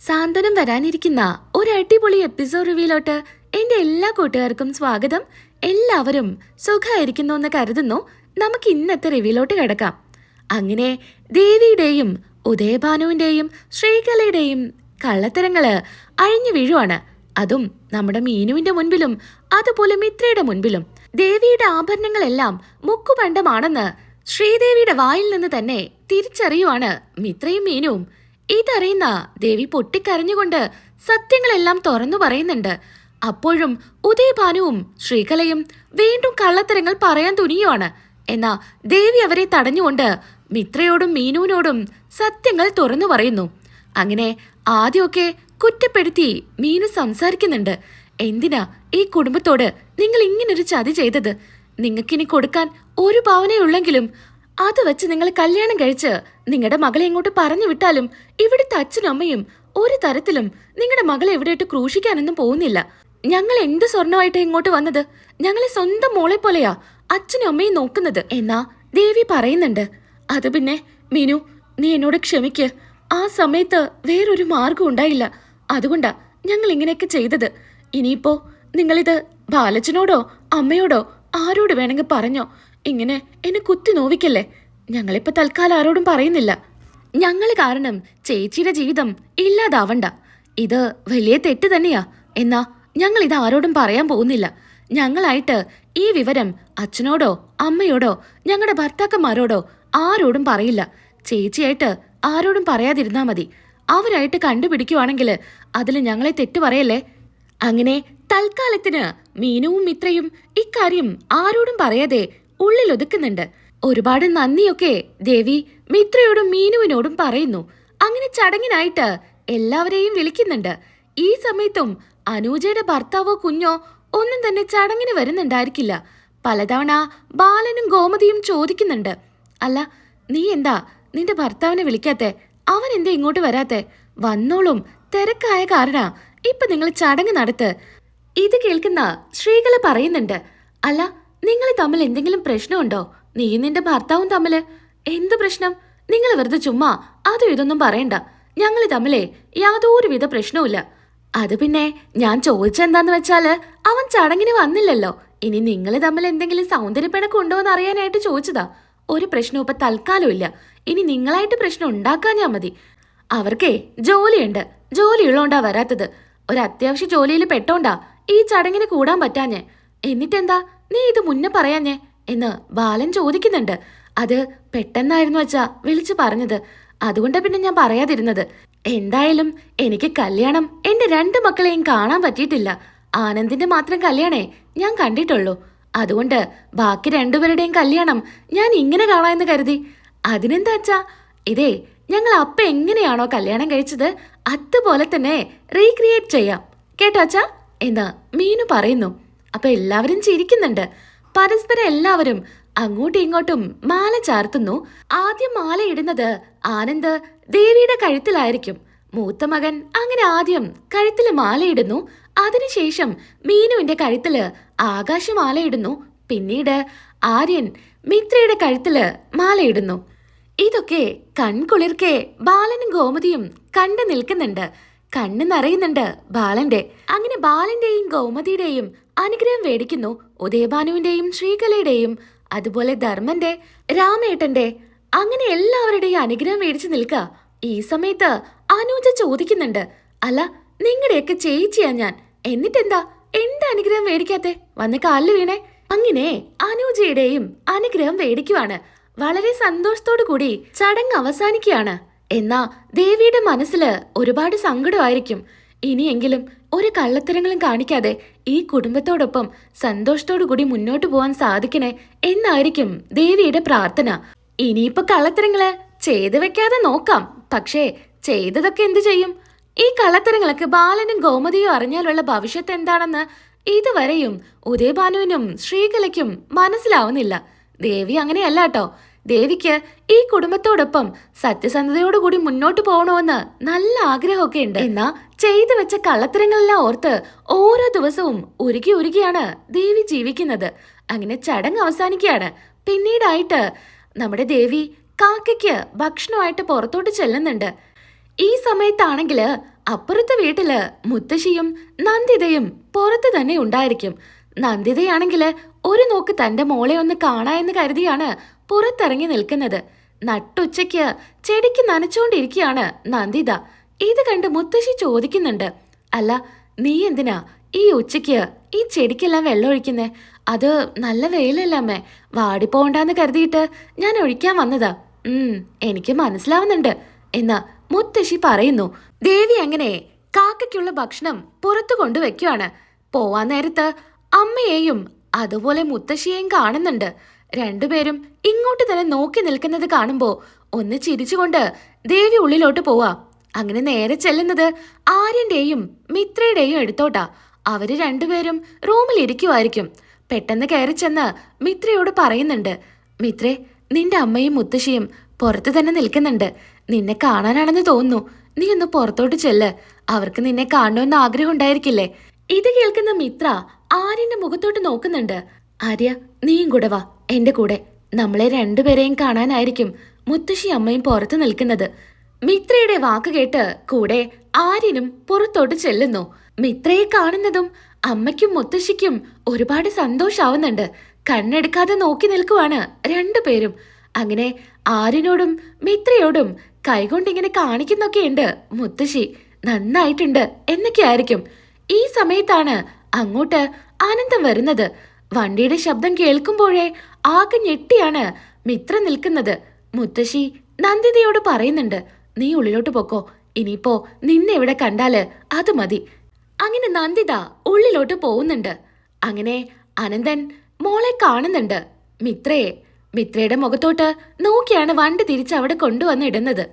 സാന്ത്വനം വരാനിരിക്കുന്ന ഒരു അടിപൊളി എപ്പിസോഡ് റിവ്യൂലോട്ട് എന്റെ എല്ലാ കൂട്ടുകാർക്കും സ്വാഗതം. എല്ലാവരും സുഖമായിരിക്കുന്നു എന്ന് കരുതുന്നു. നമുക്ക് ഇന്നത്തെ റിവ്യൂലോട്ട് കിടക്കാം. അങ്ങനെ ദേവിയുടെയും ഉദയഭാനുവിന്റെയും ശ്രീകലയുടെയും കള്ളത്തരങ്ങൾ അഴിഞ്ഞു വീഴുവാണ്. അതും നമ്മുടെ മീനുവിന്റെ മുൻപിലും അതുപോലെ മിത്രയുടെ മുൻപിലും. ദേവിയുടെ ആഭരണങ്ങളെല്ലാം മുക്കുപണ്ടമാണെന്ന് ശ്രീദേവിയുടെ വായിൽ നിന്ന് തന്നെ തിരിച്ചറിയുവാണ് മിത്രയും മീനുവും. ഇതറിയുന്ന ദേവി പൊട്ടിക്കരഞ്ഞുകൊണ്ട് സത്യങ്ങളെല്ലാം തുറന്നു പറയുന്നുണ്ട്. അപ്പോഴും ഉദയഭാനുവും ശ്രീകലയും വീണ്ടും കള്ളത്തരങ്ങൾ പറയാൻ തുനിയുവാണ്. എന്നാ ദേവി അവരെ തടഞ്ഞുകൊണ്ട് മിത്രയോടും മീനുവിനോടും സത്യങ്ങൾ തുറന്നു പറയുന്നു. അങ്ങനെ ആദ്യമൊക്കെ കുറ്റപ്പെടുത്തി മീനു സംസാരിക്കുന്നുണ്ട്. എന്തിനാ ഈ കുടുംബത്തോട് നിങ്ങൾ ഇങ്ങനൊരു ചതി ചെയ്തത്? നിങ്ങൾക്കിനി കൊടുക്കാൻ ഒരു പവനേ ഉള്ളെങ്കിലും അത് വെച്ച് നിങ്ങൾ കല്യാണം കഴിച്ച് നിങ്ങളുടെ മകളെ ഇങ്ങോട്ട് പറഞ്ഞു വിട്ടാലും ഇവിടുത്തെ അച്ഛനും അമ്മയും ഒരു തരത്തിലും നിങ്ങളുടെ മകളെ എവിടെയിട്ട് ക്രൂശിക്കാനൊന്നും പോകുന്നില്ല. ഞങ്ങൾ എന്ത് സ്വർണമായിട്ട് ഇങ്ങോട്ട് വന്നത്? ഞങ്ങളെ സ്വന്തം മോളെ പോലെയാ അച്ഛനും അമ്മയും നോക്കുന്നത്. എന്നാ ദേവി പറയുന്നുണ്ട്. അത് പിന്നെ മിനു നീ എന്നോട് ക്ഷമിക്ക്. ആ സമയത്ത് വേറൊരു മാർഗം ഉണ്ടായില്ല. അതുകൊണ്ടാ ഞങ്ങൾ ഇങ്ങനെയൊക്കെ ചെയ്തത്. ഇനിയിപ്പോ നിങ്ങളിത് ബാലച്ചനോടോ അമ്മയോടോ ആരോട് വേണമെങ്കിൽ പറഞ്ഞോ? ഇങ്ങനെ എന്നെ കുത്തി നോവിക്കല്ലേ? ഞങ്ങളിപ്പോ തൽക്കാലം ആരോടും പറയുന്നില്ല. ഞങ്ങൾ കാരണം ചേച്ചിയുടെ ജീവിതം ഇല്ലാതാവണ്ട. ഇത് വലിയ തെറ്റ് തന്നെയാ. എന്നാ ഞങ്ങൾ ഇത് ആരോടും പറയാൻ പോകുന്നില്ല. ഞങ്ങളായിട്ട് ഈ വിവരം അച്ഛനോടോ അമ്മയോടോ ഞങ്ങളുടെ ഭർത്താക്കന്മാരോടോ ആരോടും പറയില്ല. ചേച്ചിയായിട്ട് ആരോടും പറയാതിരുന്നാ മതി. അവരായിട്ട് കണ്ടുപിടിക്കുവാണെങ്കിൽ അതിൽ ഞങ്ങളെ തെറ്റു പറയല്ലേ? അങ്ങനെ തൽക്കാലത്തിന് മീനുവും മിത്രയും ഇക്കാര്യം ആരോടും പറയാതെ ഉള്ളിൽ ഒതുക്കുന്നുണ്ട് ഒരുപാട് നന്ദിയൊക്കെ ദേവി മിത്രയോടും മീനുവിനോടും പറയുന്നു. അങ്ങനെ ചടങ്ങിനായിട്ട് എല്ലാവരെയും വിളിക്കുന്നുണ്ട്. ഈ സമയത്തും അനൂജയുടെ ഭർത്താവോ കുഞ്ഞോ ഒന്നും തന്നെ ചടങ്ങിന് വരുന്നുണ്ടായിരിക്കില്ല. പലതവണ ബാലനും ഗോമതിയും ചോദിക്കുന്നുണ്ട്. അല്ല നീ എന്താ നിന്റെ ഭർത്താവിനെ വിളിക്കാത്തെ? അവൻ എന്താ ഇങ്ങോട്ട് വരാത്തെ? വന്നോളും തിരക്കായ കാരണ ഇപ്പൊ നിങ്ങൾ ചടങ്ങ് നടത്ത്. ഇത് കേൾക്കുന്ന ശ്രീകല പറയുന്നുണ്ട്. അല്ല നിങ്ങൾ തമ്മിൽ എന്തെങ്കിലും പ്രശ്നമുണ്ടോ? നീയും നിന്റെ ഭർത്താവും തമ്മിൽ. എന്ത് പ്രശ്നം? നിങ്ങൾ വെറുതെ ചുമ്മാ അതും ഇതൊന്നും പറയണ്ട. ഞങ്ങൾ തമ്മിലേ യാതൊരുവിധ പ്രശ്നവുമില്ല. അത് പിന്നെ ഞാൻ ചോദിച്ചെന്താന്ന് വെച്ചാൽ അവൻ ചടങ്ങിന് വന്നില്ലല്ലോ. ഇനി നിങ്ങൾ തമ്മിൽ എന്തെങ്കിലും സൗന്ദര്യപ്പിണക്കം ഉണ്ടോ എന്ന് അറിയാനായിട്ട് ചോദിച്ചതാ. ഒരു പ്രശ്നവും ഇപ്പൊ തൽക്കാലം ഇല്ല. ഇനി നിങ്ങളായിട്ട് പ്രശ്നം ഉണ്ടാക്കാഞ്ഞാ മതി. അവർക്കേ ജോലിയുണ്ട്. ജോലിയുള്ളോണ്ടാ വരാത്തത്. ഒരു അത്യാവശ്യ ജോലിയിൽ പെട്ടോണ്ടാ ഈ ചടങ്ങിന് കൂടാൻ പറ്റാഞ്ഞേ. എന്നിട്ടെന്താ? നീ ഇത് മുന്നേ പറയാഞ്ഞേ എന്ന് ബാലൻ ചോദിക്കുന്നുണ്ട്. അത് പെട്ടെന്നായിരുന്നു അച്ഛാ വിളിച്ചു പറഞ്ഞത്. അതുകൊണ്ട് പിന്നെ ഞാൻ പറയാതിരുന്നത്. എന്തായാലും എനിക്ക് കല്യാണം എന്റെ രണ്ട് മക്കളെയും കാണാൻ പറ്റിയിട്ടില്ല. ആനന്ദിന്റെ മാത്രം കല്യാണേ ഞാൻ കണ്ടിട്ടുള്ളൂ. അതുകൊണ്ട് ബാക്കി രണ്ടുപേരുടെയും കല്യാണം ഞാൻ ഇങ്ങനെ കാണാമെന്ന് കരുതി. അതിനെന്താ അച്ഛാ? ഇതേ ഞങ്ങൾ അപ്പ എങ്ങനെയാണോ കല്യാണം കഴിച്ചത് അതുപോലെ തന്നെ റീക്രിയേറ്റ് ചെയ്യാം. കേട്ടോ അച്ഛാ? എന്ന് മീനു പറയുന്നു. അപ്പൊ എല്ലാവരും ചിരിക്കുന്നുണ്ട്. പരസ്പരം എല്ലാവരും അങ്ങോട്ടും ഇങ്ങോട്ടും മാല ചാർത്തുന്നു. ആദ്യം മാല ഇടുന്നത് ആനന്ദ് ദേവിയുടെ കഴുത്തിലായിരിക്കും. മൂത്ത മകൻ അങ്ങനെ ആദ്യം കഴുത്തിൽ മാലയിടുന്നു അതിനുശേഷം മീനുവിന്റെ കഴുത്തിൽ ആകാശമാലയിടുന്നു പിന്നീട് ആര്യൻ മിത്രയുടെ കഴുത്തിൽ മാലയിടുന്നു ഇതൊക്കെ കൺകുളിർക്കെ ബാലനും ഗോമതിയും കണ്ടു നിൽക്കുന്നുണ്ട്. കണ്ണു നിറയുന്നുണ്ട് ബാലന്റെ. അങ്ങനെ ബാലന്റെയും ഗോമതിയുടെയും അനുഗ്രഹം വേടിക്കുന്നു ഉദയഭാനുവിന്റെയും ശ്രീകലയുടെയും അതുപോലെ ധർമ്മന്റെ രാമേട്ടന്റെ. അങ്ങനെ എല്ലാവരുടെയും അനുഗ്രഹം മേടിച്ചു നിൽക്കുക ഈ സമയത്ത് അനൂജ ചോദിക്കുന്നുണ്ട് അല്ല നിങ്ങളുടെയൊക്കെ ചേച്ചിയാ ഞാൻ. എന്നിട്ടെന്താ? എന്റെ അനുഗ്രഹം മേടിക്കാത്തെ വന്ന് കാലിൽ വീണേ. അങ്ങനെ അനൂജയുടെയും അനുഗ്രഹം മേടിക്കുവാണ് വളരെ സന്തോഷത്തോടു കൂടി ചടങ്ങ് അവസാനിക്കുകയാണ്. എന്നാ ദേവിയുടെ മനസ്സിൽ ഒരുപാട് സങ്കടമായിരിക്കും. ഇനിയെങ്കിലും ഒരു കള്ളത്തരങ്ങളും കാണിക്കാതെ ഈ കുടുംബത്തോടൊപ്പം സന്തോഷത്തോടു കൂടി മുന്നോട്ട് പോവാൻ സാധിക്കണേ എന്നായിരിക്കും ദേവിയുടെ പ്രാർത്ഥന. ഇനിയിപ്പോ കള്ളത്തരങ്ങൾ ചെയ്തു വെക്കാതെ നോക്കാം. പക്ഷേ ചെയ്തതൊക്കെ എന്തു ചെയ്യും? ഈ കള്ളത്തരങ്ങളൊക്കെ ബാലനും ഗോമതിയും അറിഞ്ഞാലുള്ള ഭവിഷ്യത്ത് എന്താണെന്ന് ഇതുവരെയും ഉദയഭാനുവിനും ശ്രീകലയ്ക്കും മനസ്സിലാവുന്നില്ല. ദേവി അങ്ങനെയല്ല കേട്ടോ ദേവിക്ക് ഈ കുടുംബത്തോടൊപ്പം സത്യസന്ധതയോടുകൂടി മുന്നോട്ട് പോകണമെന്ന് നല്ല ആഗ്രഹമൊക്കെ ഉണ്ട് എന്നാ ചെയ്തു വെച്ച കള്ളത്തരങ്ങളെല്ലാം ഓർത്ത് ഓരോ ദിവസവും ഉരുകി ഉരുകിയാണ് ദേവി ജീവിക്കുന്നത്. അങ്ങനെ ചടങ്ങ് അവസാനിക്കുകയാണ്. പിന്നീടായിട്ട് നമ്മുടെ ദേവി കാക്കയ്ക്ക് ഭക്ഷണമായിട്ട് പുറത്തോട്ട് ചെല്ലുന്നുണ്ട്. ഈ സമയത്താണെങ്കിൽ അപ്പുറത്തെ വീട്ടിൽ മുത്തശ്ശിയും നന്ദിതയും പുറത്ത് തന്നെ ഉണ്ടായിരിക്കും. നന്ദിതയാണെങ്കിൽ ഒരു നോക്ക് തന്റെ മോളെ ഒന്ന് കാണാ എന്ന് കരുതിയാണ് പുറത്തിറങ്ങി നിൽക്കുന്നത്. നട്ടുച്ചയ്ക്ക് ചെടിക്ക് നനച്ചുകൊണ്ടിരിക്കുകയാണ് നന്ദിത. ഇത് കണ്ട് മുത്തശ്ശി ചോദിക്കുന്നുണ്ട്. അല്ല നീ എന്തിനാ ഈ ഉച്ചയ്ക്ക് ഈ ചെടിക്കെല്ലാം വെള്ളം ഒഴിക്കുന്നേ അത് നല്ല വെയിലല്ലമ്മേ വാടിപ്പോണ്ടാന്ന് കരുതിയിട്ട് ഞാൻ ഒഴിക്കാൻ വന്നതാ. ഉം എനിക്ക് മനസ്സിലാവുന്നുണ്ട്. എന്ന് മുത്തശ്ശി പറയുന്നു. ദേവി അങ്ങനെ കാക്കയ്ക്കുള്ള ഭക്ഷണം പുറത്തു കൊണ്ടുവെക്കുവാണ് പോവാൻ നേരത്ത് അമ്മയെയും അതുപോലെ മുത്തശ്ശിയെയും കാണുന്നുണ്ട്. രണ്ടുപേരും ഇങ്ങോട്ട് തന്നെ നോക്കി നിൽക്കുന്നത് കാണുമ്പോ ഒന്ന് ചിരിച്ചുകൊണ്ട് ദേവി ഉള്ളിലോട്ട് പോവാ. അങ്ങനെ നേരെ ചെല്ലുന്നത് ആര്യന്റെയും മിത്രയുടെയും എടുത്തോട്ടാ അവർ രണ്ടുപേരും റൂമിൽ ഇരിക്കുമായിരിക്കും പെട്ടെന്ന് കയറി ചെന്ന് മിത്രയോട് പറയുന്നുണ്ട്. മിത്രേ നിന്റെ അമ്മയും മുത്തശ്ശിയും പുറത്ത് തന്നെ നിൽക്കുന്നുണ്ട്. നിന്നെ കാണാനാണെന്ന് തോന്നുന്നു. നീ ഒന്ന് പുറത്തോട്ട് ചെല്ല്. അവർക്ക് നിന്നെ കാണണമെന്ന് ആഗ്രഹം ഉണ്ടായിരിക്കില്ലേ? ഇത് കേൾക്കുന്ന മിത്ര ആര്യന്റെ മുഖത്തോട്ട് നോക്കുന്നുണ്ട്. ആര്യ നീയും കൂടെ വാ. എന്റെ കൂടെ. നമ്മളെ രണ്ടുപേരെയും കാണാനായിരിക്കും മുത്തശ്ശി അമ്മയും പുറത്ത് നിൽക്കുന്നത്. മിത്രയുടെ വാക്ക് കേട്ട് കൂടെ ആര്യനും പുറത്തോട്ട് ചെല്ലുന്നു. മിത്രയെ കാണുന്നതും അമ്മയ്ക്കും മുത്തശ്ശിക്കും ഒരുപാട് സന്തോഷാവുന്നുണ്ട്. കണ്ണെടുക്കാതെ നോക്കി നിൽക്കുവാണ് രണ്ടുപേരും. അങ്ങനെ ആര്യനോടും മിത്രയോടും കൈകൊണ്ടിങ്ങനെ കാണിക്കുന്നൊക്കെയുണ്ട് മുത്തശ്ശി. നന്നായിട്ടുണ്ട് എന്നൊക്കെ ആയിരിക്കും ഈ സമയത്താണ് അങ്ങോട്ട് ആനന്ദം വരുന്നത്. വണ്ടിയുടെ ശബ്ദം കേൾക്കുമ്പോഴേ ആകെ ഞെട്ടിയാണ് മിത്ര നിൽക്കുന്നത്. മുത്തശ്ശി നന്ദിതയോട് പറയുന്നുണ്ട് നീ ഉള്ളിലോട്ട് പൊക്കോ ഇനിയിപ്പോ നിന്നെ ഇവിടെ കണ്ടാൽ അത് മതി. അങ്ങനെ നന്ദിത ഉള്ളിലോട്ട് പോകുന്നുണ്ട്. അങ്ങനെ അനന്തൻ മോളെ കാണുന്നുണ്ട് മിത്രയെ. മിത്രയുടെ മുഖത്തോട്ട് നോക്കിയാണ് വണ്ടി തിരിച്ച് അവിടെ കൊണ്ടുവന്ന് ഇടുന്നത്.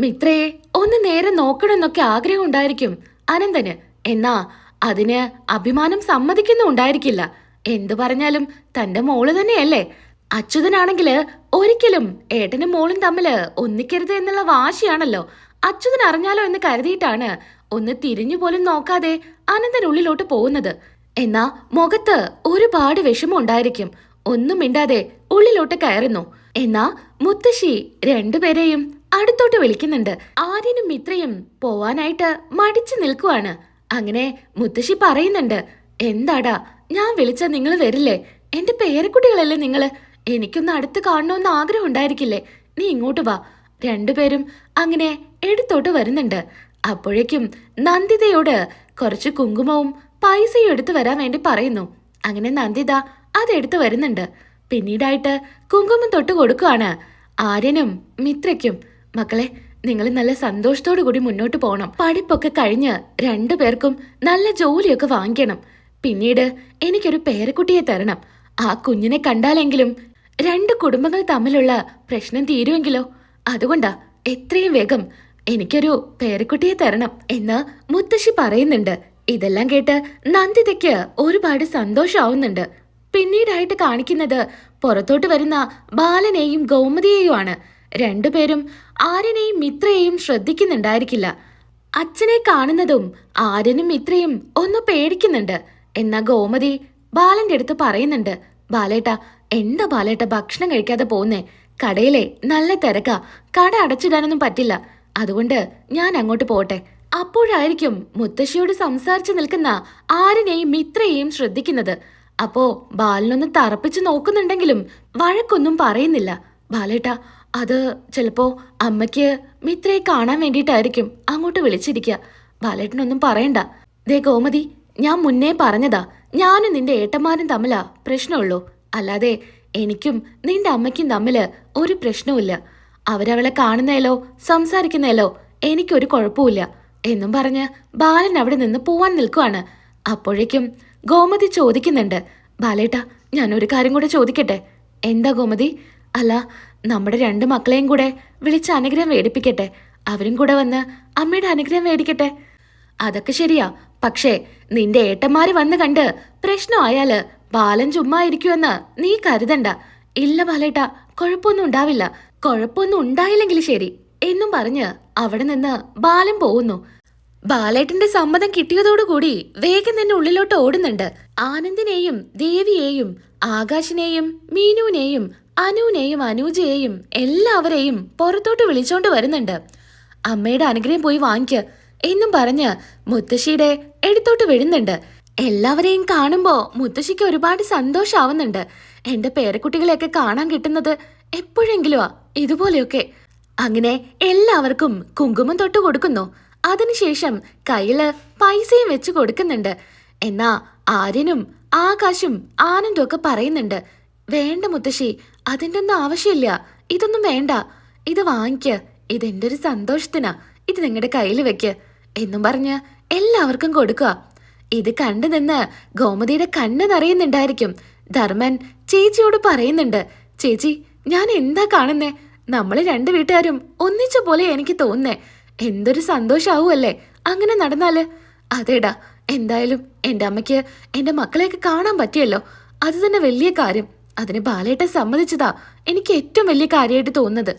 മിത്രയെ ഒന്ന് നേരെ നോക്കണമെന്നൊക്കെ ആഗ്രഹം ഉണ്ടായിരിക്കും അനന്തന്. എന്നാ അതിന് അഭിമാനം സമ്മതിക്കുന്നുണ്ടായിരിക്കില്ല. എന്തു പറഞ്ഞാലും തന്റെ മോൾ തന്നെയല്ലേ? അച്യുതനാണെങ്കിൽ ഒരിക്കലും ഏട്ടനും മോളും തമ്മിൽ ഒന്നിക്കരുത് എന്നുള്ള വാശിയാണല്ലോ. അച്യുതൻ അറിഞ്ഞാലോ എന്ന് കരുതിയിട്ടാണ് ഒന്ന് തിരിഞ്ഞു പോലും നോക്കാതെ അനന്തൻ ഉള്ളിലോട്ട് പോകുന്നത്. എന്നാ മുഖത്ത് ഒരുപാട് വിഷമം ഉണ്ടായിരിക്കും. ഒന്നും മിണ്ടാതെ ഉള്ളിലോട്ട് കയറുന്നു. എന്നാ മുത്തശ്ശി രണ്ടുപേരെയും അടുത്തോട്ട് വിളിക്കുന്നുണ്ട്. ആര്യനും മിത്രയും പോവാനായിട്ട് മടിച്ചു നിൽക്കുവാണ്. അങ്ങനെ മുത്തശ്ശി പറയുന്നുണ്ട് എന്താടാ ഞാൻ വിളിച്ച നിങ്ങൾ വരില്ലേ? എന്റെ പേരക്കുട്ടികളല്ലേ നിങ്ങൾ എനിക്കൊന്ന് അടുത്ത് കാണണമെന്ന് ആഗ്രഹം ഉണ്ടായിരിക്കില്ലേ? നീ ഇങ്ങോട്ട് വാ. രണ്ടുപേരും അങ്ങനെ എടുത്തോട്ട് വരുന്നുണ്ട്. അപ്പോഴേക്കും നന്ദിതയോട് കുറച്ച് കുങ്കുമവും പൈസയും എടുത്തു വരാൻ വേണ്ടി പറയുന്നു. അങ്ങനെ നന്ദിത അതെടുത്ത് വരുന്നുണ്ട്. പിന്നീടായിട്ട് കുങ്കുമം തൊട്ട് കൊടുക്കുകയാണ് ആര്യനും മിത്രയ്ക്കും. മക്കളെ നിങ്ങൾ നല്ല സന്തോഷത്തോടു കൂടി മുന്നോട്ട് പോകണം പഠിപ്പൊക്കെ കഴിഞ്ഞ് രണ്ടുപേർക്കും നല്ല ജോലിയൊക്കെ വാങ്ങിക്കണം. പിന്നീട് എനിക്കൊരു പേരക്കുട്ടിയെ തരണം. ആ കുഞ്ഞിനെ കണ്ടാലെങ്കിലും രണ്ട് കുടുംബങ്ങൾ തമ്മിലുള്ള പ്രശ്നം തീരുമെങ്കിലോ? അതുകൊണ്ടാ എത്രയും വേഗം എനിക്കൊരു പേരക്കുട്ടിയെ തരണം എന്ന് മുത്തശ്ശി പറയുന്നുണ്ട്. ഇതെല്ലാം കേട്ട് നന്ദിതയ്ക്ക് ഒരുപാട് സന്തോഷാവുന്നുണ്ട് പിന്നീടായിട്ട് കാണിക്കുന്നത് പുറത്തോട്ട് വരുന്ന ബാലനെയും ഗൗമതിയെയുമാണ്. രണ്ടുപേരും ആര്യനെയും മിത്രയെയും ശ്രദ്ധിക്കുന്നുണ്ടായിരിക്കില്ല. അച്ഛനെ കാണുന്നതും ആര്യനും മിത്രയും ഒന്ന് പേടിക്കുന്നുണ്ട്. എന്നാ ഗോമതി ബാലന്റെ അടുത്ത് പറയുന്നുണ്ട്. ബാലേട്ട എന്താ ബാലേട്ട ഭക്ഷണം കഴിക്കാതെ പോകുന്നേ കടയിലെ നല്ല തിരക്കാ. കട അടച്ചിടാനൊന്നും പറ്റില്ല. അതുകൊണ്ട് ഞാൻ അങ്ങോട്ട് പോട്ടെ. അപ്പോഴായിരിക്കും മുത്തശ്ശിയോട് സംസാരിച്ചു നിൽക്കുന്ന ആരിനെയും മിത്രയെയും ശ്രദ്ധിക്കുന്നത്. അപ്പോ ബാലനൊന്ന് തറപ്പിച്ചു നോക്കുന്നുണ്ടെങ്കിലും വഴക്കൊന്നും പറയുന്നില്ല. ബാലേട്ട അത് ചിലപ്പോ അമ്മയ്ക്ക് മിത്രയെ കാണാൻ വേണ്ടിയിട്ടായിരിക്കും അങ്ങോട്ട് വിളിച്ചിരിക്കുക ബാലേട്ടനൊന്നും പറയണ്ട. ദേ ഗോമതി ഞാൻ മുന്നേ പറഞ്ഞതാ ഞാനും നിന്റെ ഏട്ടന്മാരും തമ്മിലാ പ്രശ്നമുള്ളൂ. അല്ലാതെ എനിക്കും നിന്റെ അമ്മയ്ക്കും തമ്മിൽ ഒരു പ്രശ്നവുമില്ല. അവരവളെ കാണുന്നതിലോ സംസാരിക്കുന്നതിലോ എനിക്കൊരു കുഴപ്പമില്ല എന്നും പറഞ്ഞ് ബാലൻ അവിടെ നിന്ന് പോവാൻ നിൽക്കുവാണ്. അപ്പോഴേക്കും ഗോമതി ചോദിക്കുന്നുണ്ട് ബാലേട്ട ഞാൻ ഒരു കാര്യം കൂടെ ചോദിക്കട്ടെ? എന്താ ഗോമതി? അല്ല നമ്മുടെ രണ്ട് മക്കളെയും കൂടെ വിളിച്ച് അനുഗ്രഹം വേടിപ്പിക്കട്ടെ. അവരും കൂടെ വന്ന് അമ്മയുടെ അനുഗ്രഹം വേടിക്കട്ടെ. അതൊക്കെ ശരിയാ. പക്ഷേ നിന്റെ ഏട്ടന്മാര് വന്ന് കണ്ട് പ്രശ്നമായാൽ ബാലൻ ചുമ്മാ ഇരിക്കുമെന്ന് നീ കരുതണ്ട. ഇല്ല ബാലേട്ട കുഴപ്പമൊന്നും ഉണ്ടാവില്ല. കുഴപ്പമൊന്നും ഉണ്ടായില്ലെങ്കിൽ ശരി എന്നും പറഞ്ഞ് അവിടെ നിന്ന് ബാലൻ പോകുന്നു. ബാലേട്ടന്റെ സമ്മതം കിട്ടിയതോടുകൂടി വേഗം തന്നെ ഉള്ളിലോട്ട് ഓടുന്നുണ്ട്. ആനന്ദിനെയും ദേവിയെയും ആകാശിനെയും മീനുവിനെയും അനുവിനെയും അനൂജയെയും എല്ലാവരെയും പുറത്തോട്ട് വിളിച്ചോണ്ട് വരുന്നുണ്ട്. അമ്മയുടെ അനുഗ്രഹം പോയി വാങ്ങിക്ക്. എന്നും പറഞ്ഞ് മുത്തശ്ശിയുടെ എടുത്തോട്ട് വിടുന്നുണ്ട് എല്ലാവരെയും കാണുമ്പോ മുത്തശ്ശിക്ക് ഒരുപാട് സന്തോഷാവുന്നുണ്ട്. എന്റെ പേരക്കുട്ടികളെയൊക്കെ കാണാൻ കിട്ടുന്നത് എപ്പോഴെങ്കിലുമാ ഇതുപോലെയൊക്കെ. അങ്ങനെ എല്ലാവർക്കും കുങ്കുമം തൊട്ട് കൊടുക്കുന്നു. അതിനുശേഷം കയ്യിൽ പൈസയും വെച്ച് കൊടുക്കുന്നുണ്ട്. എന്നാ ആര്യനും ആകാശും ആനന്ദും ഒക്കെ പറയുന്നുണ്ട് വേണ്ട മുത്തശ്ശി അതിന്റെ ഒന്നും ആവശ്യമില്ല ഇതൊന്നും വേണ്ട. ഇത് വാങ്ങിക്ക് ഇതെന്റെ ഒരു സന്തോഷത്തിനാ. ഇത് നിങ്ങളുടെ കയ്യിൽ വെക്ക്. എന്നും പറഞ്ഞ് എല്ലാവർക്കും കൊടുക്കുക. ഇത് കണ്ടു നിന്ന് ഗോമതിയുടെ കണ്ണ് നിറയുന്നുണ്ടായിരിക്കും. ധർമ്മൻ ചേച്ചിയോട് പറയുന്നുണ്ട് ചേച്ചി ഞാൻ എന്താ കാണുന്നേ? നമ്മൾ രണ്ടു വീട്ടുകാരും ഒന്നിച്ച പോലെ എനിക്ക് തോന്നുന്നേ. എന്തൊരു സന്തോഷാവുമല്ലേ അങ്ങനെ നടന്നാൽ? അതേടാ എന്തായാലും എന്റെ അമ്മയ്ക്ക് എന്റെ മക്കളെയൊക്കെ കാണാൻ പറ്റിയല്ലോ. അത് തന്നെ വലിയ കാര്യം. അതിന് ബാലേട്ടൻ സമ്മതിച്ചതാ എനിക്ക് ഏറ്റവും വലിയ കാര്യമായിട്ട് തോന്നുന്നത്.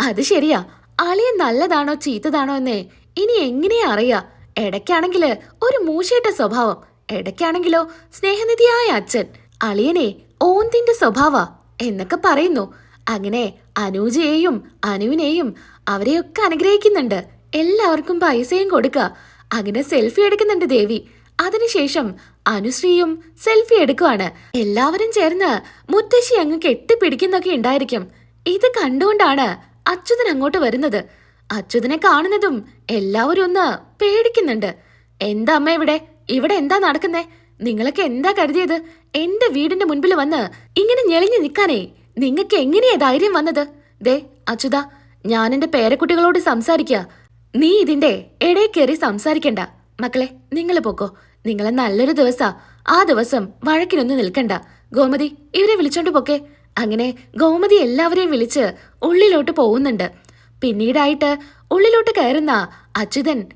അത് ശരിയാ. അളിയൻ നല്ലതാണോ ചീത്തതാണോ എന്നേ ഇനി എങ്ങനെയാ അറിയാ? ഇടയ്ക്കാണെങ്കിൽ ഒരു മൂശയുടെ സ്വഭാവം. ഇടയ്ക്കാണെങ്കിലോ സ്നേഹനിധിയായ അച്ഛൻ അളിയനെ ഓന്തിന്റെ സ്വഭാവ എന്നൊക്കെ പറയുന്നു. അങ്ങനെ അനൂജയെയും അനുവിനെയും അവരെയൊക്കെ അനുഗ്രഹിക്കുന്നുണ്ട്. എല്ലാവർക്കും പൈസയും കൊടുക്കുക അങ്ങനെ സെൽഫി എടുക്കുന്നുണ്ട് ദേവി. അതിനുശേഷം അനുശ്രീയും സെൽഫി എടുക്കുവാണ്. എല്ലാവരും ചേർന്ന് മുത്തശ്ശി അങ്ങ് കെട്ടിപ്പിടിക്കുന്നൊക്കെ ഉണ്ടായിരിക്കും. ഇത് കണ്ടുകൊണ്ടാണ് അച്യുതൻ അങ്ങോട്ട് വരുന്നത്. അച്യുതനെ കാണുന്നതും എല്ലാവരും ഒന്ന് പേടിക്കുന്നുണ്ട്. എന്താ അമ്മ ഇവിടെ? ഇവിടെ എന്താ നടക്കുന്നേ? നിങ്ങളൊക്കെ എന്താ കരുതിയത്? എന്റെ വീടിന്റെ മുൻപിൽ വന്ന് ഇങ്ങനെ ഞെളിഞ്ഞു നിൽക്കാനേ നിങ്ങൾക്ക് എങ്ങനെയാ ധൈര്യം വന്നത്? ദേ അച്യുത ഞാൻ എന്റെ പേരക്കുട്ടികളോട് സംസാരിക്കുക നീ ഇതിന്റെ ഇടയിൽ കയറി സംസാരിക്കണ്ട. മക്കളെ നിങ്ങൾ പോക്കോ. നിങ്ങളെ നല്ലൊരു ദിവസാ. ആ ദിവസം വഴക്കിനൊന്നും നിൽക്കണ്ട. ഗോമതി ഇവരെ വിളിച്ചോണ്ട് പോക്കെ. അങ്ങനെ ഗോമതി എല്ലാവരെയും വിളിച്ച് ഉള്ളിലോട്ട് പോകുന്നുണ്ട്. പിന്നീടായിട്ട് ഉള്ളിലോട്ട് കയറുന്ന അച്യുതൻ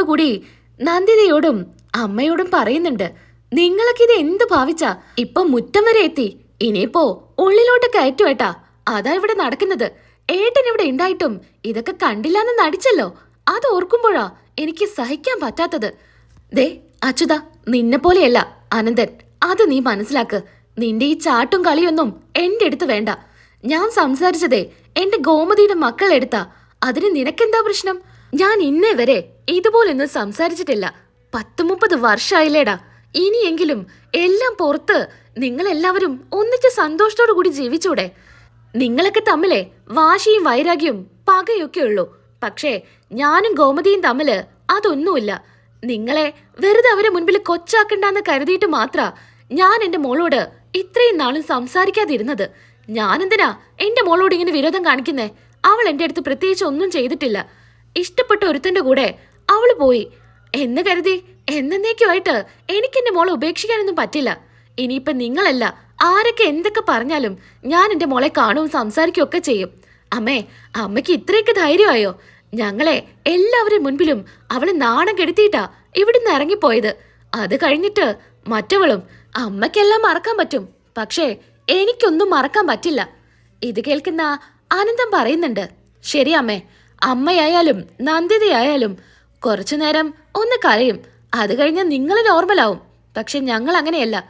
കൂടി നന്ദിതയോടും അമ്മയോടും പറയുന്നുണ്ട് നിങ്ങളൊക്കെ ഇത് എന്ത് ഭാവിച്ചാ? ഇപ്പൊ മുറ്റം വരെ എത്തി. ഇനിയിപ്പോ ഉള്ളിലോട്ട് കയറ്റുവേട്ടാ അതാ ഇവിടെ നടക്കുന്നത്. ഏട്ടൻ ഇവിടെ ഉണ്ടായിട്ടും ഇതൊക്കെ കണ്ടില്ലാന്ന് നടിച്ചല്ലോ. അത് ഓർക്കുമ്പോഴാ എനിക്ക് സഹിക്കാൻ പറ്റാത്തത്. ദേ അച്യുത നിന്നെ പോലെയല്ല അനന്തൻ. അത് നീ മനസ്സിലാക്ക്. നിന്റെ ഈ ചാട്ടും കളിയൊന്നും എന്റെ അടുത്ത് വേണ്ട. ഞാൻ സംസാരിച്ചതേ എന്റെ ഗോമതിയുടെ മക്കൾ എടുത്താ. അതിന് നിനക്കെന്താ പ്രശ്നം? ഞാൻ ഇന്നേ വരെ ഇതുപോലൊന്നും സംസാരിച്ചിട്ടില്ല. പത്ത് മുപ്പത് വർഷമായില്ലേടാ ഇനിയെങ്കിലും എല്ലാം പുറത്ത് നിങ്ങളെല്ലാവരും ഒന്നിച്ച് സന്തോഷത്തോടു കൂടി ജീവിച്ചൂടെ. നിങ്ങളൊക്കെ തമ്മിലെ വാശിയും വൈരാഗ്യവും പകയൊക്കെ ഉള്ളൂ. പക്ഷേ ഞാനും ഗോമതിയും തമ്മിൽ അതൊന്നുമില്ല. നിങ്ങളെ വെറുതെ അവരെ മുൻപിൽ കൊച്ചാക്കണ്ടെന്ന് കരുതിയിട്ട് മാത്ര ഞാൻ എന്റെ മോളോട് ഇത്രയും നാളും സംസാരിക്കാതിരുന്നത്. ഞാനെന്തിനാ എന്റെ മോളോട് ഇങ്ങനെ വിരോധം കാണിക്കുന്നേ? അവൾ എന്റെ അടുത്ത് പ്രത്യേകിച്ച് ഒന്നും ചെയ്തിട്ടില്ല. ഇഷ്ടപ്പെട്ട ഒരുത്തന്റെ കൂടെ അവൾ പോയി. എന്ന് കരുതി എന്നേക്കുമായിട്ട് എനിക്ക് എന്റെ മോളെ ഉപേക്ഷിക്കാനൊന്നും പറ്റില്ല. ഇനിയിപ്പൊ നിങ്ങളല്ല ആരൊക്കെ എന്തൊക്കെ പറഞ്ഞാലും ഞാൻ എന്റെ മോളെ കാണുകയും സംസാരിക്കുകയും ഒക്കെ ചെയ്യും. അമ്മേ അമ്മയ്ക്ക് ഇത്രയൊക്കെ ധൈര്യമായോ? ഞങ്ങളെ എല്ലാവരും മുൻപിലും അവളെ നാണം കെടുത്തിയിട്ടാ ഇവിടുന്ന് ഇറങ്ങിപ്പോയത്. അത് കഴിഞ്ഞിട്ട് മറ്റവളും അമ്മയ്ക്കെല്ലാം മറക്കാൻ പറ്റും. പക്ഷേ എനിക്കൊന്നും മറക്കാൻ പറ്റില്ല. ഇത് കേൾക്കുന്ന ആനന്ദം പറയുന്നുണ്ട്. ശരി അമ്മേ അമ്മയായാലും നന്ദിതയായാലും കുറച്ചു നേരം ഒന്ന് കരയും. അത് കഴിഞ്ഞ് നിങ്ങൾ നോർമലാവും. പക്ഷെ ഞങ്ങൾ അങ്ങനെയല്ല.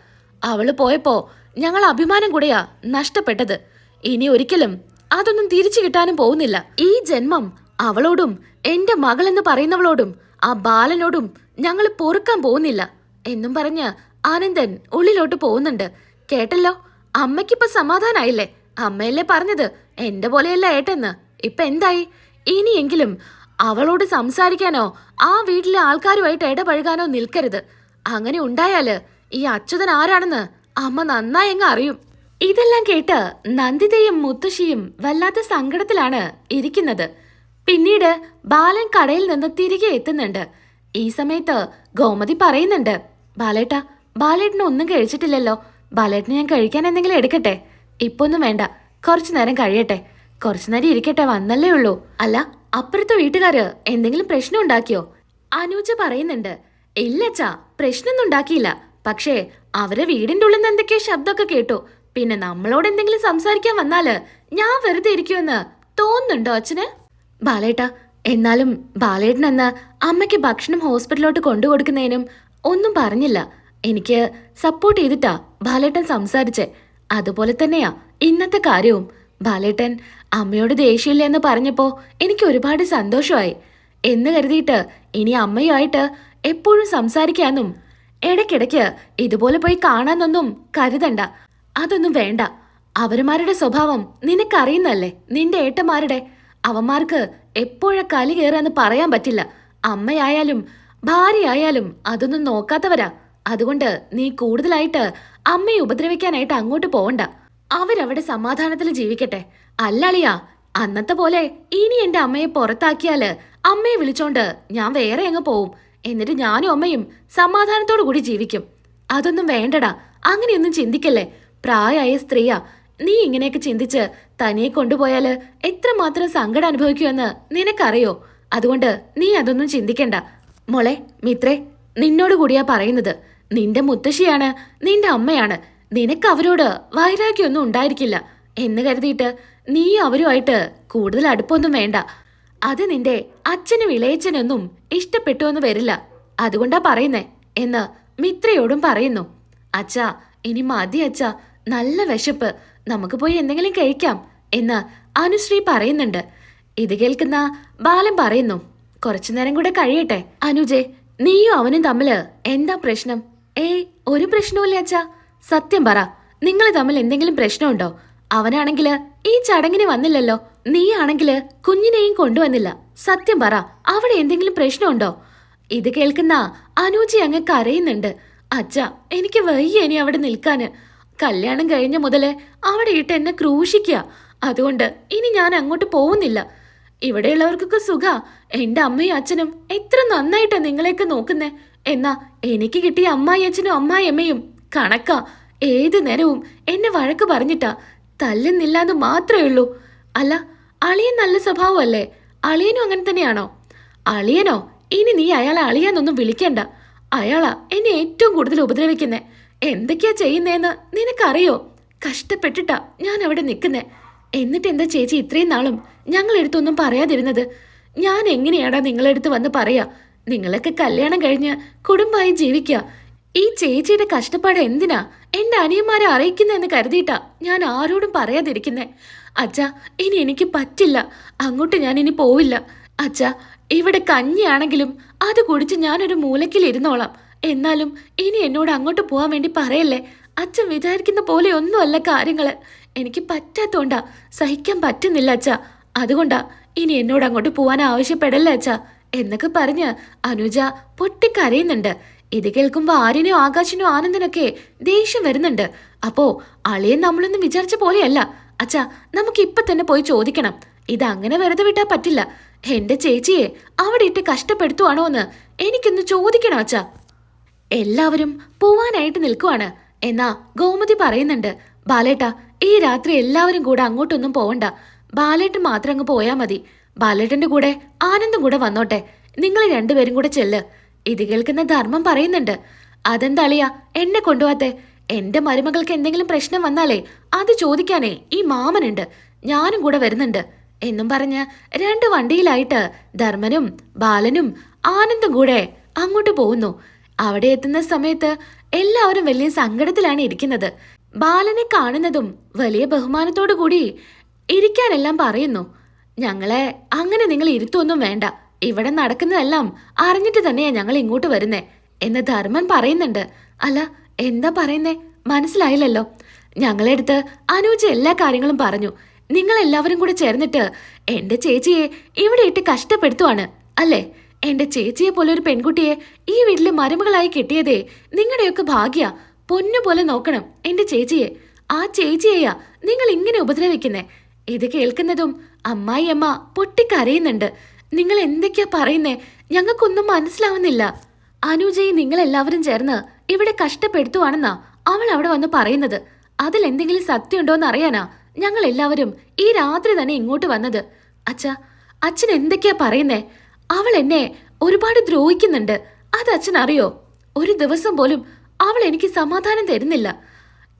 അവൾ പോയപ്പോ ഞങ്ങൾ അഭിമാനം കൂടെയാ നഷ്ടപ്പെട്ടത്. ഇനി ഒരിക്കലും അതൊന്നും തിരിച്ചു കിട്ടാനും പോകുന്നില്ല. ഈ ജന്മം അവളോടും എന്റെ മകളെന്ന് പറയുന്നവളോടും ആ ബാലനോടും ഞങ്ങൾ പൊറുക്കാൻ പോകുന്നില്ല. എന്നും പറഞ്ഞ് ആനന്ദൻ ഉള്ളിലോട്ട് പോകുന്നുണ്ട്. കേട്ടല്ലോ? അമ്മയ്ക്കിപ്പോ സമാധാനായില്ലേ? അമ്മയല്ലേ പറഞ്ഞത്? എന്റെ പോലെയല്ല ഏട്ടെന്ന് ഇപ്പൊ എന്തായി? ഇനിയെങ്കിലും അവളോട് സംസാരിക്കാനോ ആ വീട്ടിലെ ആൾക്കാരുമായിട്ട് ഇടപഴകാനോ നിൽക്കരുത്. അങ്ങനെ ഉണ്ടായാൽ ഈ അച്യുതൻ ആരാണെന്ന് അമ്മ നന്നായി അങ്ങ് അറിയും. ഇതെല്ലാം കേട്ട് നന്ദിതയും മുത്തശ്ശിയും വല്ലാത്ത സങ്കടത്തിലാണ് ഇരിക്കുന്നത്. പിന്നീട് ബാലൻ കടയിൽ നിന്ന് തിരികെ എത്തുന്നുണ്ട്. ഈ സമയത്ത് ഗോമതി പറയുന്നുണ്ട് ബാലേട്ട ബാലേട്ടന് ഒന്നും കഴിച്ചിട്ടില്ലല്ലോ. ബാലേട്ടന് ഞാൻ കഴിക്കാൻ എന്തെങ്കിലും എടുക്കട്ടെ? ഇപ്പൊ ഒന്നും വേണ്ട. കുറച്ചു നേരം കഴിയട്ടെ. കുറച്ചു നേരം ഇരിക്കട്ടെ വന്നല്ലേ ഉള്ളൂ. അല്ല അപ്പുറത്തെ വീട്ടുകാര് എന്തെങ്കിലും പ്രശ്നം ഉണ്ടാക്കിയോ? അനൂജ പറയുന്നുണ്ട് ഇല്ലച്ചാ പ്രശ്നമൊന്നും ഉണ്ടാക്കിയില്ല. പക്ഷേ അവരെ വീടിന്റെ ഉള്ളിൽ നിന്ന് എന്തൊക്കെയോ ശബ്ദമൊക്കെ കേട്ടു. പിന്നെ നമ്മളോട് എന്തെങ്കിലും സംസാരിക്കാൻ വന്നാൽ ഞാൻ വെറുതെ ഇരിക്കുമെന്ന് തോന്നുന്നുണ്ടോ അച്ഛന്? ബാലേട്ട എന്നാലും ബാലേട്ടൻ എന്ന അമ്മയ്ക്ക് ഭക്ഷണം ഹോസ്പിറ്റലിലോട്ട് കൊണ്ടുകൊടുക്കുന്നതിനും ഒന്നും പറഞ്ഞില്ല. എനിക്ക് സപ്പോർട്ട് ചെയ്തിട്ടാ ബാലേട്ടൻ സംസാരിച്ചേ. അതുപോലെ തന്നെയാ ഇന്നത്തെ കാര്യവും. ബാലേട്ടൻ അമ്മയോട് ദേഷ്യമില്ല എന്ന് പറഞ്ഞപ്പോ എനിക്ക് ഒരുപാട് സന്തോഷമായി. എന്ന് കരുതിയിട്ട് ഇനി അമ്മയുമായിട്ട് എപ്പോഴും സംസാരിക്കാനും ഇടയ്ക്കിടയ്ക്ക് ഇതുപോലെ പോയി കാണാനൊന്നും കരുതണ്ട. അതൊന്നും വേണ്ട. അവരുമാരുടെ സ്വഭാവം നിനക്കറിയുന്നല്ലേ നിന്റെ ഏട്ടന്മാരുടെ. അവന്മാർക്ക് എപ്പോഴാ കലി കയറാന്ന് പറയാൻ പറ്റില്ല. അമ്മയായാലും ഭാര്യയായാലും അതൊന്നും നോക്കാത്തവരാ. അതുകൊണ്ട് നീ കൂടുതലായിട്ട് അമ്മയെ ഉപദ്രവിക്കാനായിട്ട് അങ്ങോട്ട് പോവണ്ട. അവരവിടെ സമാധാനത്തിൽ ജീവിക്കട്ടെ. അല്ലളിയാ അന്നത്തെ പോലെ ഇനി എന്റെ അമ്മയെ പുറത്താക്കിയാൽ അമ്മയെ വിളിച്ചോണ്ട് ഞാൻ വേറെ അങ്ങ് പോവും. എന്നിട്ട് ഞാനും അമ്മയും സമാധാനത്തോടു കൂടി ജീവിക്കും. അതൊന്നും വേണ്ടടാ അങ്ങനെയൊന്നും ചിന്തിക്കല്ലേ. പ്രായമായ സ്ത്രീയാ നീ ഇങ്ങനെയൊക്കെ ചിന്തിച്ച് തനിയെ കൊണ്ടുപോയാൽ എത്രമാത്രം സങ്കടം അനുഭവിക്കുമെന്ന് നിനക്കറിയോ? അതുകൊണ്ട് നീ അതൊന്നും ചിന്തിക്കണ്ട. മോളെ മിത്രേ നിന്നോട് കൂടിയാ പറയുന്നത്. നിന്റെ മുത്തശ്ശിയാണ് നിന്റെ അമ്മയാണ്. നിനക്ക് അവരോട് വൈരാഗ്യമൊന്നും ഉണ്ടായിരിക്കില്ല. എന്ന് കരുതിയിട്ട് നീ അവരുമായിട്ട് കൂടുതൽ അടുപ്പൊന്നും വേണ്ട. അത് നിന്റെ അച്ഛനും ഇളയച്ചനൊന്നും ഇഷ്ടപ്പെട്ടു എന്ന് വരില്ല. അതുകൊണ്ടാ പറയുന്നേ എന്ന് മിത്രയോടും പറയുന്നു. അച്ഛാ ഇനി മതി അച്ഛാ നല്ല വിശപ്പ്. നമുക്ക് പോയി എന്തെങ്കിലും കഴിക്കാം എന്ന് അനുശ്രീ പറയുന്നുണ്ട്. ഇത് കേൾക്കുന്ന ബാലൻ പറയുന്നു. കുറച്ചു നേരം കൂടെ കഴിയട്ടെ. അനുജെ നീയും അവനും തമ്മിൽ എന്താ പ്രശ്നം? ഏയ് ഒരു പ്രശ്നവുമില്ല അച്ഛാ. സത്യം പറ നിങ്ങൾ തമ്മിൽ എന്തെങ്കിലും പ്രശ്നമുണ്ടോ? അവനാണെങ്കിൽ ഈ ചടങ്ങിന് വന്നില്ലല്ലോ. നീ ആണെങ്കിൽ കുഞ്ഞിനെയും കൊണ്ടുവന്നില്ല. സത്യം പറ അവിടെ എന്തെങ്കിലും പ്രശ്നമുണ്ടോ? ഇത് കേൾക്കുന്ന അനൂജി അങ്ങ് കരയുന്നുണ്ട്. അച്ഛ എനിക്ക് വയ്യ ഇനി അവിടെ നിൽക്കാന് കല്യാണം കഴിഞ്ഞ മുതലേ അവിടെ ഇട്ട് എന്നെ ക്രൂശിക്കുക അതുകൊണ്ട് ഇനി ഞാൻ അങ്ങോട്ട് പോകുന്നില്ല. ഇവിടെയുള്ളവർക്കൊക്കെ സുഖ. എന്റെ അമ്മയും അച്ഛനും എത്ര നന്നായിട്ടാ നിങ്ങളെയൊക്കെ നോക്കുന്നേ. എന്നാ എനിക്ക് കിട്ടിയ അമ്മായി അച്ഛനും അമ്മായി അമ്മയും. കണക്കാ ഏത് നേരവും എന്നെ വഴക്ക് പറഞ്ഞിട്ടാ. തല്ലുന്നില്ലാന്ന് മാത്രമേ ഉള്ളൂ. അല്ല അളിയൻ നല്ല സ്വഭാവമല്ലേ? അളിയനും അങ്ങനെ തന്നെയാണോ? അളിയനോ? ഇനി നീ അയാളെ അളിയാന്നൊന്നും വിളിക്കണ്ട. അയാളാ എന്നെ ഏറ്റവും കൂടുതൽ ഉപദ്രവിക്കുന്നേ. എന്തൊക്കെയാ ചെയ്യുന്നേന്ന് നിനക്കറിയോ? കഷ്ടപ്പെട്ടിട്ടാ ഞാൻ അവിടെ നിൽക്കുന്നേ എന്നിട്ട് എന്താ ചേച്ചി ഇത്രയും നാളും ഞങ്ങളെടുത്തൊന്നും പറയാതിരുന്നത്? ഞാൻ എങ്ങനെയാടാ നിങ്ങളെടുത്ത് വന്ന് പറയാ? നിങ്ങളൊക്കെ കല്യാണം കഴിഞ്ഞ് കുടുംബമായി ജീവിക്ക. ഈ ചേച്ചിയുടെ കഷ്ടപ്പാട് എന്തിനാ? എന്റെ അനിയന്മാരെ അറിയിക്കുന്നെന്ന് കരുതിയിട്ടാ ഞാൻ ആരോടും പറയാതിരിക്കുന്നേ. അച്ഛാ ഇനി എനിക്ക് പറ്റില്ല. അങ്ങോട്ട് ഞാൻ ഇനി പോവില്ല. അച്ഛാ ഇവിടെ കഞ്ഞിയാണെങ്കിലും അത് കുടിച്ച് ഞാനൊരു മൂലക്കിൽ ഇരുന്നോളാം എന്നാലും ഇനി എന്നോട് അങ്ങോട്ട് പോകാൻ വേണ്ടി പറയല്ലേ? അച്ഛൻ വിചാരിക്കുന്ന പോലെ ഒന്നുമല്ല കാര്യങ്ങൾ. എനിക്ക് പറ്റാത്തോണ്ടാ സഹിക്കാൻ പറ്റുന്നില്ല അച്ഛാ. അതുകൊണ്ടാ ഇനി എന്നോട് അങ്ങോട്ട് പോവാൻ ആവശ്യപ്പെടല്ലേ അച്ഛാ? എന്നൊക്കെ പറഞ്ഞ് അനുജ പൊട്ടിക്കരയുന്നുണ്ട്. ഇത് കേൾക്കുമ്പോ ആര്യനോ ആകാശിനോ ആനന്ദനൊക്കെ ദേഷ്യം വരുന്നുണ്ട്. അപ്പോ അളിയൻ നമ്മളൊന്നും വിചാരിച്ച പോലെയല്ല. അച്ഛാ നമുക്ക് ഇപ്പൊ തന്നെ പോയി ചോദിക്കണം. ഇത് അങ്ങനെ വെറുതെ വിട്ടാ പറ്റില്ല. എന്റെ ചേച്ചിയെ അവിടെ ഇട്ട് കഷ്ടപ്പെടുത്തുവാണോ എന്ന് എനിക്കൊന്ന് ചോദിക്കണം അച്ഛാ. എല്ലാവരും പോവാനായിട്ട് നിൽക്കുവാണ്. എന്നാ ഗോമതി പറയുന്നുണ്ട്. ബാലേട്ട ഈ രാത്രി എല്ലാവരും കൂടെ അങ്ങോട്ടൊന്നും പോവണ്ട. ബാലേട്ടൻ മാത്രം അങ്ങ് പോയാ മതി. ബാലേട്ടന്റെ കൂടെ ആനന്ദം കൂടെ വന്നോട്ടെ. നിങ്ങൾ രണ്ടുപേരും കൂടെ ചെല്ല്. ഇത് കേൾക്കുന്ന ധർമ്മം പറയുന്നുണ്ട്. അതെന്താളിയാ? എന്നെ കൊണ്ടുപോകത്തെ? എന്റെ മരുമകൾക്ക് എന്തെങ്കിലും പ്രശ്നം വന്നാലേ അത് ചോദിക്കാനേ ഈ മാമനുണ്ട്. ഞാനും കൂടെ വരുന്നുണ്ട്. എന്നും പറഞ്ഞ് രണ്ട് വണ്ടിയിലായിട്ട് ധർമ്മനും ബാലനും ആനന്ദും കൂടെ അങ്ങോട്ട് പോകുന്നു. അവിടെ എത്തുന്ന സമയത്ത് എല്ലാവരും വലിയ സങ്കടത്തിലാണ് ഇരിക്കുന്നത്. ബാലനെ കാണുന്നതും വലിയ ബഹുമാനത്തോടു കൂടി ഇരിക്കാനെല്ലാം പറയുന്നു. ഞങ്ങളെ അങ്ങനെ നിങ്ങൾ ഇരുത്തൊന്നും വേണ്ട. ഇവിടെ നടക്കുന്നതെല്ലാം അറിഞ്ഞിട്ട് തന്നെയാ ഞങ്ങൾ ഇങ്ങോട്ട് വരുന്നേ എന്ന് ധർമ്മൻ പറയുന്നുണ്ട്. അല്ല എന്താ പറയുന്നേ? മനസ്സിലായില്ലല്ലോ. ഞങ്ങളെടുത്ത് അനൂജ എല്ലാ കാര്യങ്ങളും പറഞ്ഞു. നിങ്ങൾ എല്ലാവരും കൂടെ ചേർന്നിട്ട് എന്റെ ചേച്ചിയെ ഇവിടെ ഇട്ട് കഷ്ടപ്പെടുത്തുവാണ് അല്ലേ? എന്റെ ചേച്ചിയെ പോലെ ഒരു പെൺകുട്ടിയെ ഈ വീട്ടിൽ മരുമകളായി കിട്ടിയതേ നിങ്ങളുടെയൊക്കെ ഭാഗ്യ. പൊന്നു പോലെ നോക്കണം എന്റെ ചേച്ചിയെ. ആ ചേച്ചിയെയാ നിങ്ങൾ ഇങ്ങനെ ഉപദ്രവിക്കുന്നേ. ഇത് കേൾക്കുന്നതും അമ്മായി അമ്മ പൊട്ടിക്കരയുന്നുണ്ട്. നിങ്ങൾ എന്തൊക്കെയാ പറയുന്നേ? ഞങ്ങൾക്കൊന്നും മനസ്സിലാവുന്നില്ല. അനുജയെ നിങ്ങൾ എല്ലാവരും ചേർന്ന് ഇവിടെ കഷ്ടപ്പെടുത്തുവാണെന്നാ അവൾ അവിടെ വന്ന് പറയുന്നത്. അതിൽ എന്തെങ്കിലും സത്യമുണ്ടോന്ന് അറിയാനാ ഞങ്ങൾ എല്ലാവരും ഈ രാത്രി തന്നെ ഇങ്ങോട്ട് വന്നത്. അച്ഛ അച്ഛൻ എന്തൊക്കെയാ പറയുന്നേ? അവൾ എന്നെ ഒരുപാട് ദ്രോഹിക്കുന്നുണ്ട്. അത് അച്ഛൻ അറിയോ ഒരു ദിവസം പോലും അവൾ എനിക്ക് സമാധാനം തരുന്നില്ല.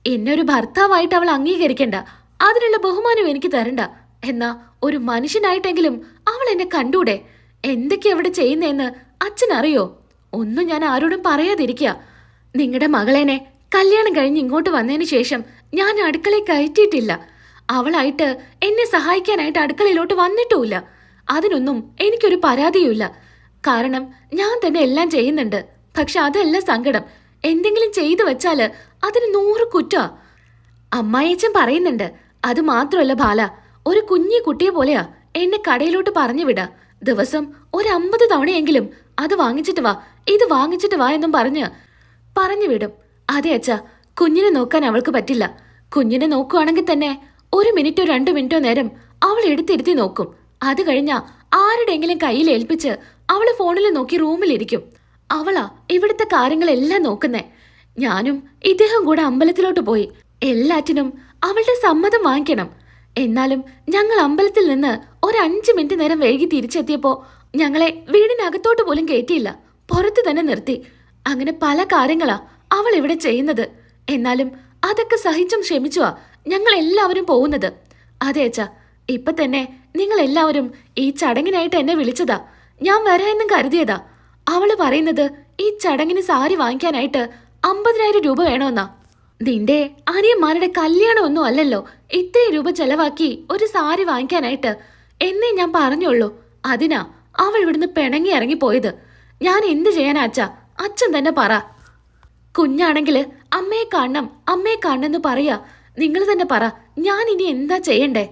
എന്നെ ഒരു ഭർത്താവായിട്ട് അവൾ അംഗീകരിക്കണ്ട. അതിനുള്ള ബഹുമാനം എനിക്ക് തരണ്ട. എന്നാ ഒരു മനുഷ്യനായിട്ടെങ്കിലും അവൾ എന്നെ കണ്ടൂടെ? എന്തൊക്കെ അവിടെ ചെയ്യുന്നതെന്ന് അച്ഛൻ അറിയോ ഒന്നും ഞാൻ ആരോടും പറയാതിരിക്കുക നിങ്ങളുടെ മകളേനെ കല്യാണം കഴിഞ്ഞ് ഇങ്ങോട്ട് വന്നതിന് ശേഷം ഞാൻ അടുക്കളയിൽ കയറ്റിയിട്ടില്ല. അവളായിട്ട് എന്നെ സഹായിക്കാനായിട്ട് അടുക്കളയിലോട്ട് വന്നിട്ടുമില്ല. അതിനൊന്നും എനിക്കൊരു പരാതിയുമില്ല. കാരണം ഞാൻ തന്നെ എല്ലാം ചെയ്യുന്നുണ്ട്. പക്ഷെ അതല്ല സങ്കടം. എന്തെങ്കിലും ചെയ്തു വെച്ചാൽ അതിന് നൂറ് കുറ്റാ. അമ്മായിച്ചൻ പറയുന്നുണ്ട്. അത് മാത്രമല്ല ബാല ഒരു കുഞ്ഞി കുട്ടിയെ പോലെയാ എന്നെ കടയിലോട്ട് പറഞ്ഞു വിടാ. ദിവസം ഒരു അമ്പത് തവണയെങ്കിലും അത് വാങ്ങിച്ചിട്ട് വാ ഇത് വാങ്ങിച്ചിട്ട് വാ എന്നും പറഞ്ഞ് പറഞ്ഞു വിടും. അതെ അച്ഛാ കുഞ്ഞിനെ നോക്കാൻ അവൾക്ക് പറ്റില്ല. കുഞ്ഞിനെ നോക്കുവാണെങ്കിൽ തന്നെ ഒരു മിനിറ്റോ രണ്ടു മിനിറ്റോ നേരം അവൾ എടുത്തിരുത്തി നോക്കും. അത് കഴിഞ്ഞാ ആരുടെയെങ്കിലും കയ്യിൽ ഏൽപ്പിച്ച് അവൾ ഫോണിൽ നോക്കി റൂമിലിരിക്കും. അവളാ ഇവിടുത്തെ കാര്യങ്ങളെല്ലാം നോക്കുന്നേ. ഞാനും ഇദ്ദേഹം കൂടെ അമ്പലത്തിലോട്ട് പോയി. എല്ലാറ്റിനും അവളുടെ സമ്മതം വാങ്ങിക്കണം. എന്നാലും ഞങ്ങൾ അമ്പലത്തിൽ നിന്ന് ഒരു അഞ്ച് മിനിറ്റ് നേരം വൈകി തിരിച്ചെത്തിയപ്പോ ഞങ്ങളെ വീടിനകത്തോട്ട് പോലും കയറ്റിയില്ല പുറത്ത് തന്നെ നിർത്തി. അങ്ങനെ പല കാര്യങ്ങളാ അവൾ ഇവിടെ ചെയ്യുന്നത്. എന്നാലും അതൊക്കെ സഹിച്ചും ക്ഷമിച്ചുവാ ഞങ്ങൾ എല്ലാവരും പോകുന്നത്. അതെ അച്ഛാ ഇപ്പൊ തന്നെ നിങ്ങൾ എല്ലാവരും ഈ ചടങ്ങിനായിട്ട് എന്നെ വിളിച്ചതാ. ഞാൻ വരാമെന്നും കരുതിയതാ. അവൾ പറയുന്നത് ഈ ചടങ്ങിന് സാരി വാങ്ങിക്കാനായിട്ട് അമ്പതിനായിരം രൂപ വേണമെന്നാ നിന്റെ അനിയന്മാരുടെ കല്യാണം ഒന്നും അല്ലല്ലോ. ഇത്രയും രൂപ ചെലവാക്കി ഒരു സാരി വാങ്ങിക്കാനായിട്ട്. എന്നേ ഞാൻ പറഞ്ഞുള്ളൂ. അതിനാ അവൾ ഇവിടുന്ന് പിണങ്ങി ഇറങ്ങിപ്പോയത്. ഞാൻ എന്ത് ചെയ്യാനാ അച്ഛ? അച്ഛൻ തന്നെ പറ. കുഞ്ഞാണെങ്കിൽ അമ്മയെ കാണണം അമ്മയെ കാണണമെന്ന് പറയാ. നിങ്ങൾ തന്നെ പറ. ഞാൻ ഇനി എന്താ ചെയ്യണ്ടേ?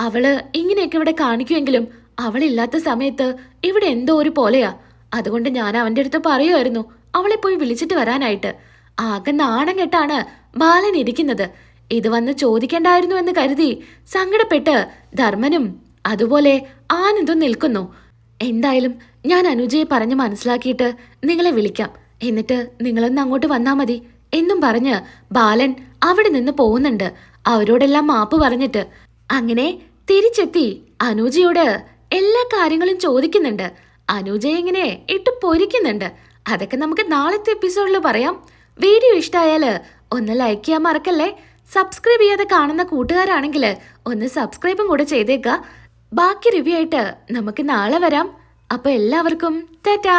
അവൾ ഇങ്ങനെയൊക്കെ ഇവിടെ കാണിക്കുമെങ്കിലും അവളില്ലാത്ത സമയത്ത് ഇവിടെ എന്തോ ഒരു പോലെയാ. അതുകൊണ്ട് ഞാൻ അവന്റെ അടുത്ത് പറയുമായിരുന്നു. അവളെ പോയി വിളിച്ചിട്ട് വരാനായിട്ട്. ആകെ നാണം കെട്ടാണ് ബാലൻ ഇരിക്കുന്നത്. ഇത് വന്ന് ചോദിക്കണ്ടായിരുന്നു എന്ന് കരുതി സങ്കടപ്പെട്ട് ധർമ്മനും അതുപോലെ ആനന്ദും നിൽക്കുന്നു. എന്തായാലും ഞാൻ അനുജയെ പറഞ്ഞ് മനസ്സിലാക്കിയിട്ട് നിങ്ങളെ വിളിക്കാം. എന്നിട്ട് നിങ്ങളൊന്ന് അങ്ങോട്ട് വന്നാ മതി എന്നും പറഞ്ഞ് ബാലൻ അവിടെ നിന്ന് പോകുന്നുണ്ട്. അവരോടെല്ലാം മാപ്പ് പറഞ്ഞിട്ട് അങ്ങനെ തിരിച്ചെത്തി അനുജയോട് എല്ലാ കാര്യങ്ങളും ചോദിക്കുന്നുണ്ട്. അനുജയെ ഇങ്ങനെ ഇട്ട് പൊരിക്കുന്നുണ്ട്. അതൊക്കെ നമുക്ക് നാളത്തെ എപ്പിസോഡിൽ പറയാം. വീഡിയോ ഇഷ്ടമായാൽ ഒന്ന് ലൈക്ക് ചെയ്യാൻ മറക്കല്ലേ? സബ്സ്ക്രൈബ് ചെയ്യാതെ കാണുന്ന കൂട്ടുകാരാണെങ്കിൽ ഒന്ന് സബ്സ്ക്രൈബും കൂടെ ചെയ്തേക്കുക ബാക്കി റിവ്യൂ ആയിട്ട് നമുക്ക് നാളെ വരാം. അപ്പോൾ എല്ലാവർക്കും ടാറ്റാ!